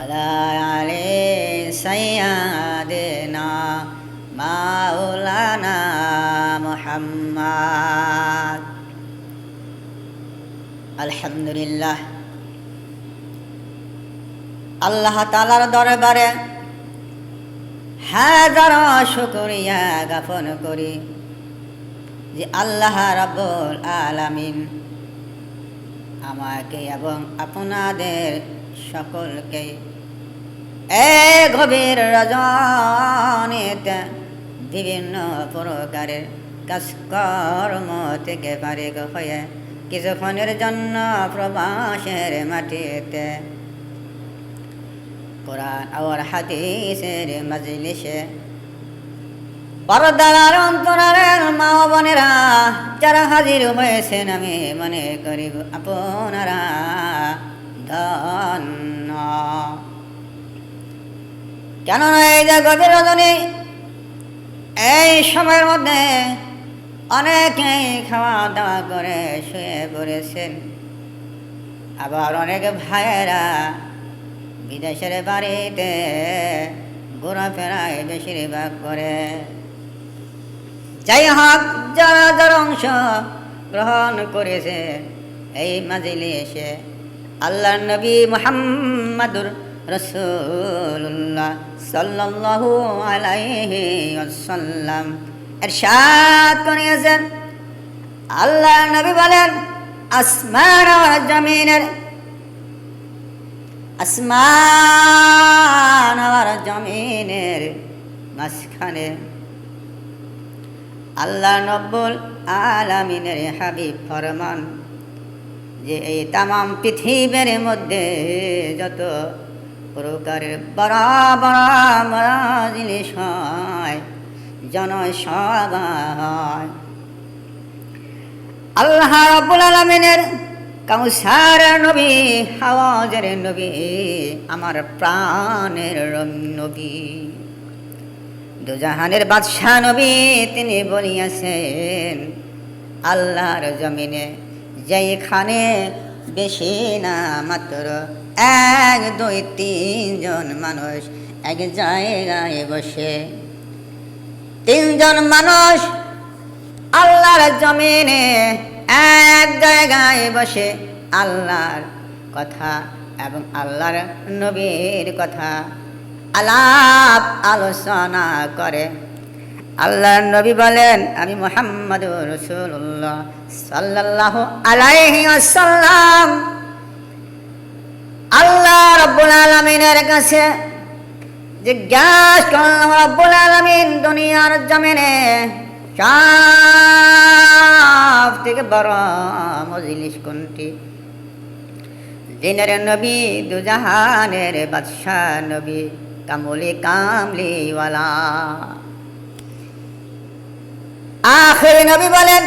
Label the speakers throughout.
Speaker 1: আলে সাইয়াদেনা মাওলানা মোহাম্মদ। আলহামদুলিল্লাহ। আল্লাহ তালার দরবারে হাজার শুকরিয়া জ্ঞাপন করি যে আল্লাহ রাব্বুল আলামিন আমাকে এবং আপনাদের সকলকে। এ গভীর রজনীতে বিভিন্ন প্রকারের কাজকর্ম থেকে ফারিক হয়ে কিছুক্ষণের জন্য প্রবাসের মাটিতে। কোরআন আর হাদিসের মজলিসে পরদার অন্তরালের মা বোনেরা যারা হাজির হয়েছেন, আমি মনে করি আপনারা ধন্য কেননা এই যে গভীর রজনী, এই সময়ের মধ্যে অনেকেই খাওয়া দাওয়া করে শুয়ে পড়েছেন। আবার অনেক ভাইয়েরা বিদেশের বাড়িতে ঘোরাফেরায় বেশিরভাগ করে। যাই হোক, যারা যারা অংশ গ্রহণ করেছে, এই মাজিলে এসে আল্লাহ নবী মোহাম্মদুর রসুল্লাহ সাল্লাল্লাহু আলাইহি ওয়াসাল্লাম এরশাদ করিয়েছেন। আল্লাহ নবী বলেন আসমান আর জমিনের, আসমান আর জমিনের মাঝখানে আল্লাহ নব্বুল আলামিনের হাবিব ফরমান। যে এই তামাম পৃথিবীর মধ্যে যত প্রকারের বড় বড় বড় জিনিস হয় জনসভা হয় আল্লাহ রব্বুল আলমিনের কাউসার নবী, হাওয়াজের নবী, আমার প্রাণের নবী। দুজাহানের বাদশাহ নবী, তিনি বলিয়াছেন, আল্লাহর জমিনে যেখানে বেশি না মাত্র এক, দুই, তিনজন মানুষ এক জায়গায় বসে। তিনজন মানুষ আল্লাহর জমিনে এক জায়গায় বসে আল্লাহর কথা এবং আল্লাহর নবীর কথা আলাপ আলোচনা করে। আল্লাহ নবী বলেন, আমি মোহাম্মদ রসুল্লাহ সাল্লাহ আলাইহি আসাল্লাম আল্লাহ রব্বুল আলমিনের কাছে জিজ্ঞাসা করলাম, রব্বুল আলমিন, দুনিয়ার জমিনে সব থেকে বড় মজলিস কোনটি? দিনের নবী, দুজাহানের বাদশাহ নবী, কামলি কামলিওয়ালা আখের নবী বলেন,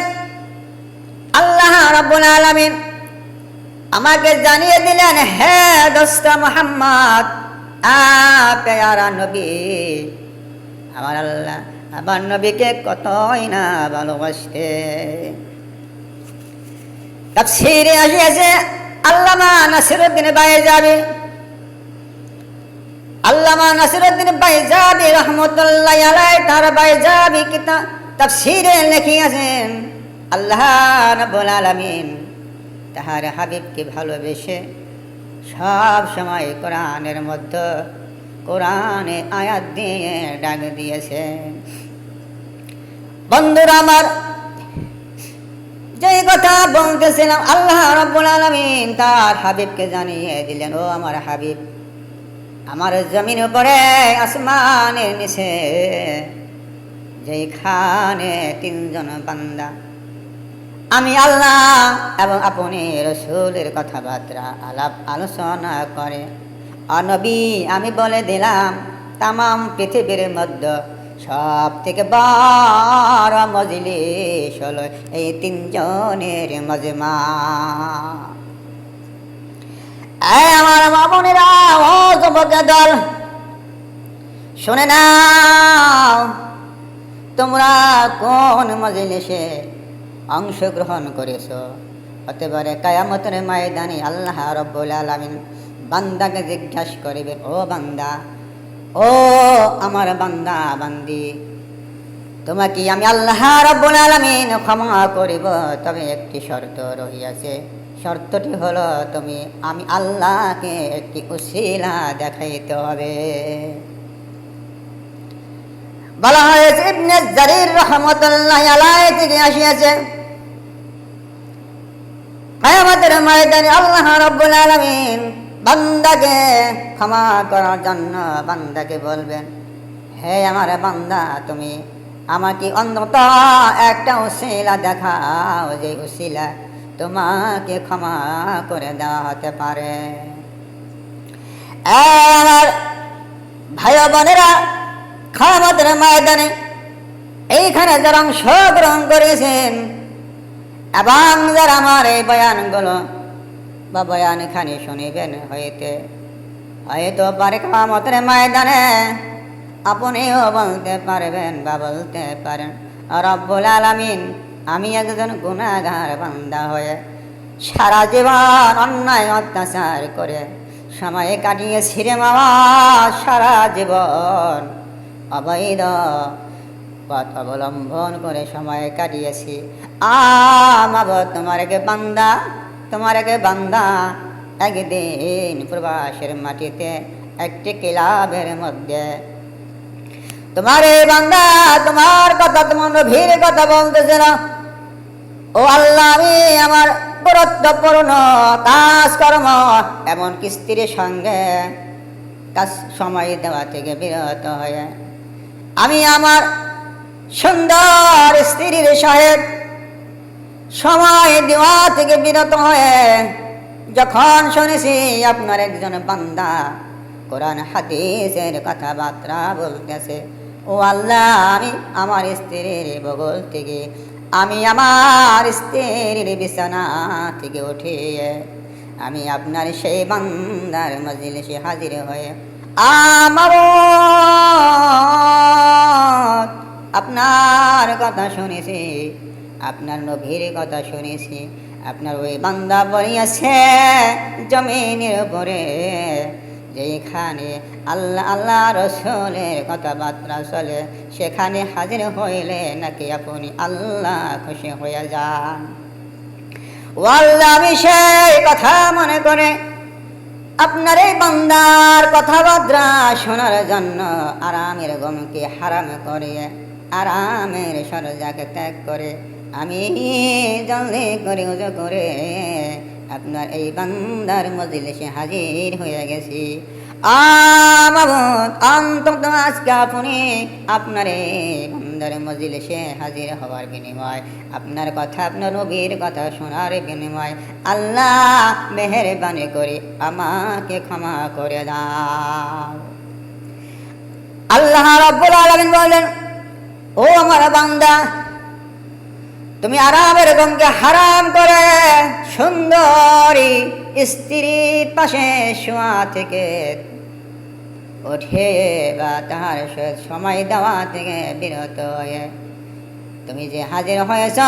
Speaker 1: আল্লাহ রাব্বুল আলামিন আমাকে জানিয়ে দিলেন, হে দোস্ত মোহাম্মদ আ পেয়ারা নবী, আমার আল্লাহ, আমার নবীকে কতই না ভালোবাসতে। তাফসিরে আসিয়াছে, আল্লামা নাসিরুদ্দিন বাই যাবে আল্লামা নাসিরুদ্দিন বাই যাবি রহমতুল্লাহ আলাই তার বাই যাবি কিতাব তাফসিরে লিখিয়াছেন আল্লাহ রাব্বুল আলামিন। তাহার হাবিবকে ভালোবেসে সব সময় কোরআনের মধ্যে কোরআনে আয়াত দিয়ে ডাক দিয়েছেন। বন্ধুরা আমার, যে কথা বলতেছিলাম, আল্লাহ রব্বুল আলমিন তার হাবিবকে জানিয়ে দিলেন, ও আমার হাবিব, আমার জমিন উপরে আসমানের নিচে যেখানে তিনজন বান্দা। আমি আল্লাহ এবং আপনি রসুলের কথাবার্তা আলাপ আলোচনা করে। অনবী আমি বলে দিলাম, তামাম পৃথিবীর মধ্যে সব থেকে বড় মজলিস হলো এই তিনজনের মজমা। আমার বাবনেরা ও যুবক দল, শুনে নাও। তোমরা কোন মজলিসে অংশগ্রহণ করেছ? হতে পারে কায়ামতের ময়দানে আল্লাহ রব্বুল আলমিন বান্দাকে জিজ্ঞাসা করিবে, ও বান্দা, ও আমার বান্দা, বান্দি, তোমাকে আমি আল্লাহ রব্বুল আলামিন ক্ষমা করিব? তবে একটি শর্ত রহিয়াছে। শর্তটি হলো, তুমি, আমি আল্লাহকে একটি উশিলা দেখাইতে হবে। বলা হয়েছে, ইবনে জারির রহমতুল্লাহ আলাইহি থেকে আসিয়াছে। কায়ামতের ময়দানে আল্লাহ রব্বুল আলামিন বান্দাকে ক্ষমা করার জন্য বান্দাকে বলবেন, হে আমার বান্দা, তুমি আমাকে অন্তত একটা উশিলা দেখাও যে উশিলা তোমাকে ক্ষমা করে দেওয়া হতে পারে আমার ভাই বোনেরা খামাতের ময়দানে। এইখানে যারা অংশগ্রহণ করেছেন, এবং যারা আমার এই বয়ানগুলো বা বয়ান খানি শুনিবেন হইতে হয়তো পারে কামতের ময়দানে আপনিও বলতে পারবেন বা বলতে পারেন, রব্বুল আলামিন, আমি একজন গুণাগার বান্দা হয়ে সারা জীবন অন্যায় অত্যাচার করে সময় কাটিয়েছি রে মামা সারা জীবন। অবৈধ। পথ অবলম্বন করে সময় কাটিয়েছি। আমাব তোমার কে বান্দা, তোমার কে বান্দা। একদিন প্রবাসের মাটিতে একটি ক্লাবের মধ্যে, তোমার এই বান্দা, তোমার কথা, তোমার ভিড় কথা বলতেছে না। ও আল্লাহ, আমি আমার গুরুত্বপূর্ণ কাজ কর্ম এমনকি স্ত্রীর সঙ্গে কাজ, সময় দেওয়া থেকে বিরত হয়ে আমি আমার সুন্দর স্ত্রীর সাহেব সময় দেওয়া থেকে বিরত হয়ে যখন শুনেছি আপনার একজন বান্দা কোরআন, হাদিসের কথাবার্তা বলতেছে, ও আল্লাহ, আমি আমার স্ত্রীর বগল থেকে, আমি আমার স্ত্রীর বিছানা থেকে উঠিয়ে, আমি আপনার সেই বান্দার মজলিসে হাজির হয়ে আমার আপনার কথা শুনেছি, আপনার নভীর কথা শুনেছি, আপনার ওই বান্দা বলিয়াছে, জমিনের উপরে যেখানে আল্লাহ আল্লাহ রসুলের কথাবার্তা চলে, সেখানে হাজির হইলে নাকি আপনি আল্লাহ খুশি হয়ে যান। ও আল্লাহ সেই কথা মনে করে আপনার এই বান্দার কথাবার্তা শোনার জন্য আরামের গমকে হারাম করে, আরামের সরজাকে ত্যাগ করে। আমি জলদি করে, উজো করে আপনার এই বান্দার সে হাজির হয়ে গেছি। আপনার বান্দার মজলিসে হাজির হওয়ার বিনিময়, আপনার কথা, আপনার নবীর কথা শোনার বিনিময়, আল্লাহ মেহরবানি করে আমাকে ক্ষমা করে দাও। আল্লাহ রব্বুল আলামিন বলেন, ও আমার বান্দা, তুমি আরামের গমকে হারাম করে সুন্দরী স্ত্রীর পাশে শোয়া থেকে উঠে বা তাহার সময় দেওয়া থেকে বিরত হয়ে। তুমি যে হাজির হয়েছ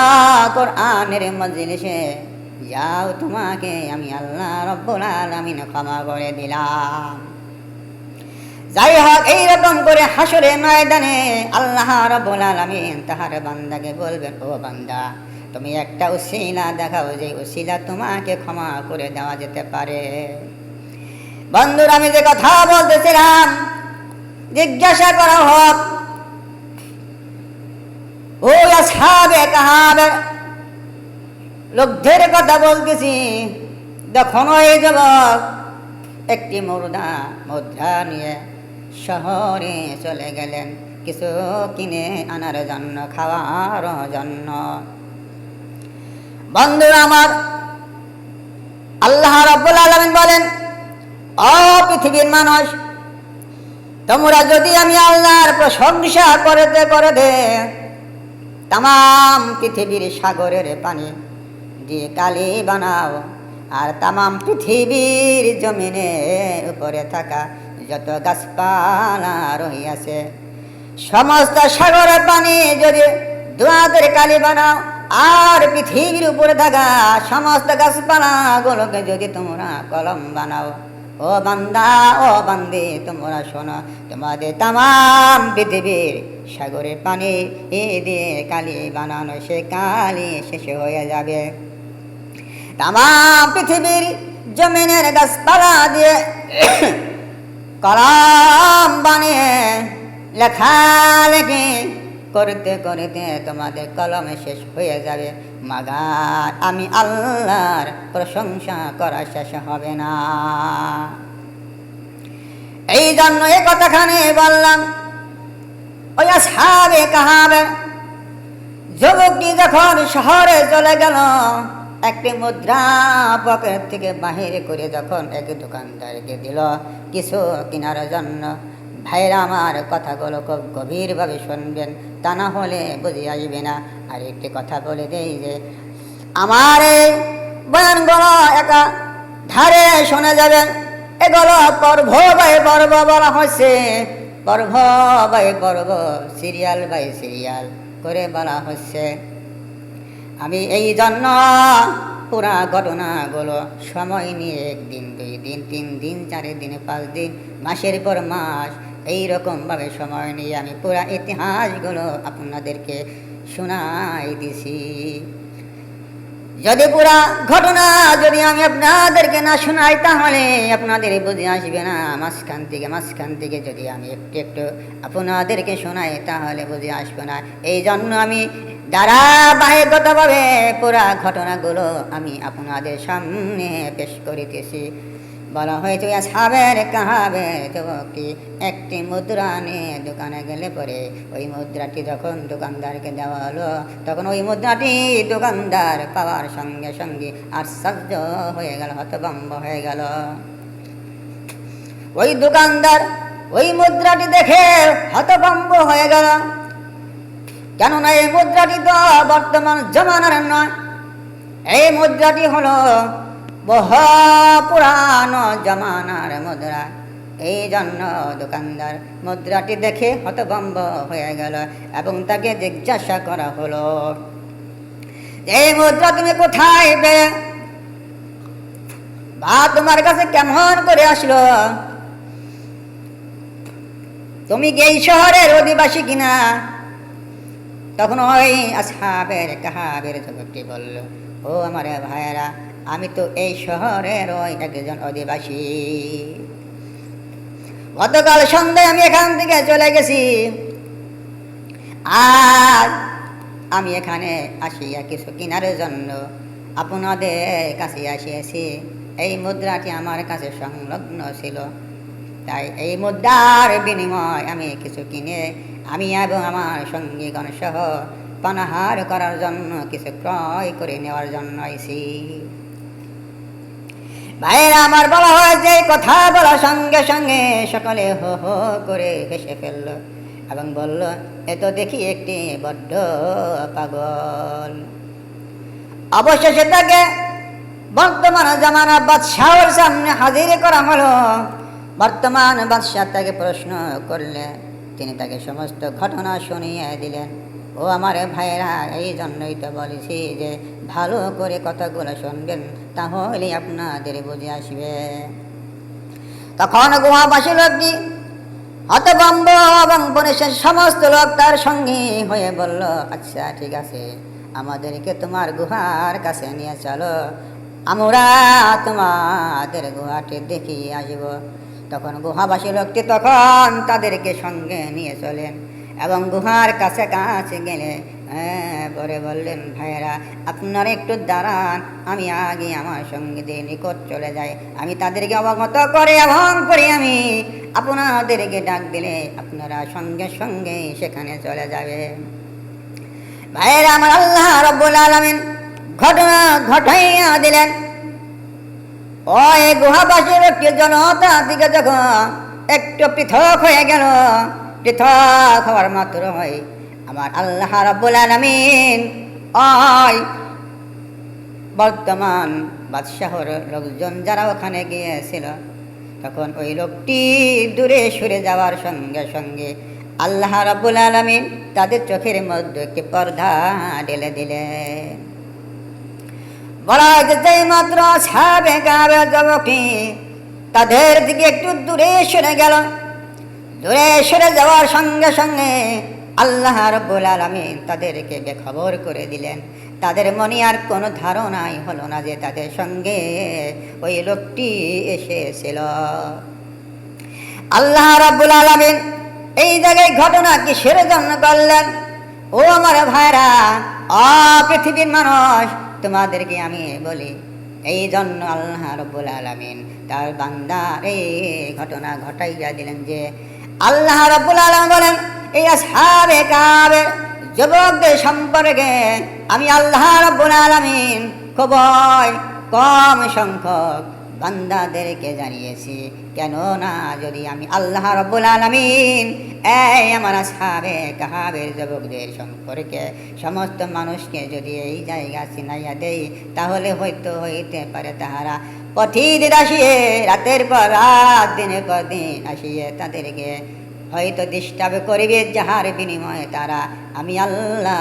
Speaker 1: কোরআনের মজলিসে, যাও তোমাকে আমি আল্লাহ রব্বুল আলামিন ক্ষমা করে দিলাম। যাই হোক, এইরকম করে হাসরে ময়দানে আল্লাহ রব্বুল আলামিন তাহার বান্দাকে বলবেন, ও বান্দা, তুমি একটা উসিলা দেখাও যে উসিলা তোমাকে ক্ষমা করে দেওয়া যেতে পারে। বন্ধুরা, আমি যে কথা বলতেছিলাম, জিজ্ঞাসা করা হোক। ও আসহাবে কাহাবে, লোকদের কথা বলতেছি। দেখুন এই যুবক, একটি মুর্দা, মুদ্রা নিয়ে শহরে চলে গেলেন। কিছু কিনে আনার জন্য, খাওয়ার জন্য। বন্ধুরা আমার, আল্লাহ রাব্বুল আলামিন বলেন ও পৃথিবীর মানুষ, তোমরা যদি আমি আল্লাহর প্রশংসা করতে করে দে তাম পৃথিবীর সাগরের পানি দিয়ে কালি বানাও, আর তাম পৃথিবীর জমিনে উপরে থাকা যত গাছপালা রহিয়াছে, সমস্ত সাগরের পানি যদি দোয়াদের কালি বানাও, আর পৃথিবীর উপরে থাকা সমস্ত গাছপালা গাছপালাগুলোকে যদি তোমরা কলম বানাও। ও বান্দা, ও বান্দি, তোমরা শোনো, তোমাদের তাম পৃথিবীর সাগরের পানি এ দিয়ে কালি বানানো, সে কালি শেষ হয়ে যাবে। তাম পৃথিবীর জমিনের গাছপালা দিয়ে কলম বানিয়ে লেখালেখি করতে করতে তোমাদের কলমে শেষ হয়ে যাবে। মাগার আমি আল্লাহর প্রশংসা করা শেষ হবে না। এই জন্য এ কথাখানে বললাম, ওই সাবে কাহাবে, যুবকটি যখন শহরে চলে গেল, একটি মুদ্রা পকেট থেকে বাহির করে যখন এক দোকানদারকে দিল, কিছু কেনার জন্য ভাইরা আমার কথাগুলো খুব গভীরভাবে শুনবেন, তা না হলে বুঝে আসবে না। আর একটি কথা বলে দেই যে, আমার এই বয়ানগুলো একা ধারে শোনা যাবেন এগুলো পর্ব বাই পর্ব বলা হচ্ছে পর্ব বাই পর্ব, সিরিয়াল বাই সিরিয়াল করে বলা হচ্ছে আমি এই জন্য পুরা ঘটনাগুলো সময় নিয়ে একদিন, দুই দিন, তিন দিন, চার দিন, পাঁচ দিন, মাসের পর মাস এই রকমভাবে সময় নিয়ে আমি পুরা ইতিহাসগুলো আপনাদেরকে শোনাই দিছি। যদি পুরা ঘটনা যদি আমি আপনাদেরকে না শোনাই, তাহলে আপনাদের বুঝে আসবে না। মাঝখান থেকে মাঝখান থেকে যদি আমি একটু একটু আপনাদেরকে শোনাই, তাহলে বুঝে আসবে না। এই জন্য আমি ধারাবাহিকতাভাবে পুরা ঘটনাগুলো আমি আপনাদের সামনে পেশ করিতেছি। বলা হয়েছে সাবের কাহাবে যুবকটি একটি মুদ্রা নিয়ে দোকানে গেলে পরে ওই মুদ্রাটি যখন দোকানদারকে দেওয়া হলো, তখন ওই মুদ্রাটি দোকানদার পাওয়ার সঙ্গে সঙ্গে আশ্চর্য হয়ে গেল, হতভম্ব হয়ে গেল। ওই দোকানদার ওই মুদ্রাটি দেখে হতভম্ব হয়ে গেল। কেননা এই মুদ্রাটি তো বর্তমান জমানার নয়, এই মুদ্রাটি হলো বহু পুরানো জমানার মুদ্রা। এই জন্য দোকানদার মুদ্রাটি দেখে হতভম্ব হয়ে গেল এবং তাকে জিজ্ঞাসা করা হলো, এই মুদ্রা তুমি কোথায় পেয়ে বা তোমার কাছে কেমন করে আসলো? তুমি কি এই শহরের অধিবাসী কিনা? তখন ওই আসহাবের কাহাবের যুবকটি বলল, ও আমার ভাইয়েরা আমি তো এই শহরের ওই একজন অধিবাসী। গতকাল সন্ধ্যায় আমি এখান থেকে চলে গেছি। আর আমি এখানে আসিয়া কিছু কেনার জন্য। আপনাদের কাছে আসিয়াছি। এই মুদ্রাটি আমার কাছে সংলগ্ন ছিল। তাই এই মুদ্রার বিনিময় আমি কিছু কিনে, আমি এবং আমার সঙ্গীগণ সহ পানাহার করার জন্য কিছু ক্রয় করে নেওয়ার জন্য আইছি। ভাইয়েরা আমার বলা হয় যে কথা বলার সঙ্গে সঙ্গে সকলে হো হো করে হেসে ফেলল এবং বলল, এ তো দেখি একটি বড্ড পাগল। অবশেষে তাকে বর্তমান জামানা বাদশাহর সামনে হাজির করা হলো। বর্তমান বাদশাহ তাকে প্রশ্ন করলে, তিনি তাকে সমস্ত ঘটনা শুনিয়ে দিলেন। ও আমার ভাইয়েরা, এই জন্যই তো বলেছি যে ভালো করে কথাগুলো শুনবেন তাহলে আপনাদের বুঝে আসবে। তখন গুহাবাসী লোকটি হতভম্ব এবং বনেশের সমস্ত লোক তার সঙ্গী হয়ে বলল আচ্ছা ঠিক আছে, আমাদেরকে তোমার গুহার কাছে নিয়ে চলো, আমরা তোমাদের গুহাটি দেখিয়ে আসব। তখন গুহাবাসী লোকটি তখন তাদেরকে সঙ্গে নিয়ে চলেন। এবং গুহার কাছে কাছে গেলে হ্যাঁ পরে বললেন, ভাইয়েরা, আপনারা একটু দাঁড়ান, আমি আগে আমার সঙ্গীদের নিকট চলে যাই। আমি তাদেরকে অবগত করে এবং করে আমি। আপনাদেরকে ডাক দিলে আপনারা সঙ্গে সঙ্গে সেখানে চলে যাবে। ভাইয়েরা, আমার আল্লাহ রব্বুল আলমিন ঘটনা ঘটাইয়া দিলেন। ওই গুহাবাসীর একটি জনতা দিকে যখন একটু পৃথক হয়ে গেল পৃথক হওয়ার মাত্র হয়। আমার আল্লাহ রব্বুল আলমিন বর্তমান বাদশাহর লোকজন যারা ওখানে গিয়েছিল, তখন ওই লোকটি দূরে সরে যাওয়ার সঙ্গে সঙ্গে আল্লাহ রব্বুল আলমিন তাদের চোখের মধ্যে একটি পর্দা ঢেলে দিলেন বলা হয় যে মাত্র ছাবে গাবে তাদের দিকে একটু দূরে সরে গেল। দূরে সরে যাওয়ার সঙ্গে সঙ্গে আল্লাহ রব্বুল আলমিন তাদেরকে বেখবর করে দিলেন। তাদের মনে আর কোনো ধারণাই হলো না যে তাদের সঙ্গে ওই লোকটি এসেছিল। আল্লাহ রাব্বুল আলামিন এই জায়গায় ঘটনা কিসের জন্য করলেন? ও আমার ভাইরা অ পৃথিবীর মানুষ, তোমাদেরকে আমি বলি, এই জন্য আল্লাহ রব্বুল আলামিন তার বান্দার এই ঘটনা ঘটাইয়া দিলেন যে আল্লাহ রব্বুল আলম বলেন, এই আসহাবে কাবে যুবকদের সম্পর্কে আমি আল্লাহ রব্বুল আলামিন খুবই কম সংখ্যক বান্দাদেরকে জানিয়েছি। কেননা যদি আমি আল্লাহ রব্বুল আলমিন, এই আমার সাবে কাহাবের যুবকদের সম্পর্কে সমস্ত মানুষকে যদি এই জায়গা চিনাইয়া দেই, তাহলে হয়তো হইতে পারে তাহারা প্রতিদিন আসিয়ে রাতের পর রাত, দিনের পর দিন আসিয়ে তাদেরকে হয়তো ডিস্টার্ব করিবে যাহার বিনিময়ে তারা আমি আল্লাহ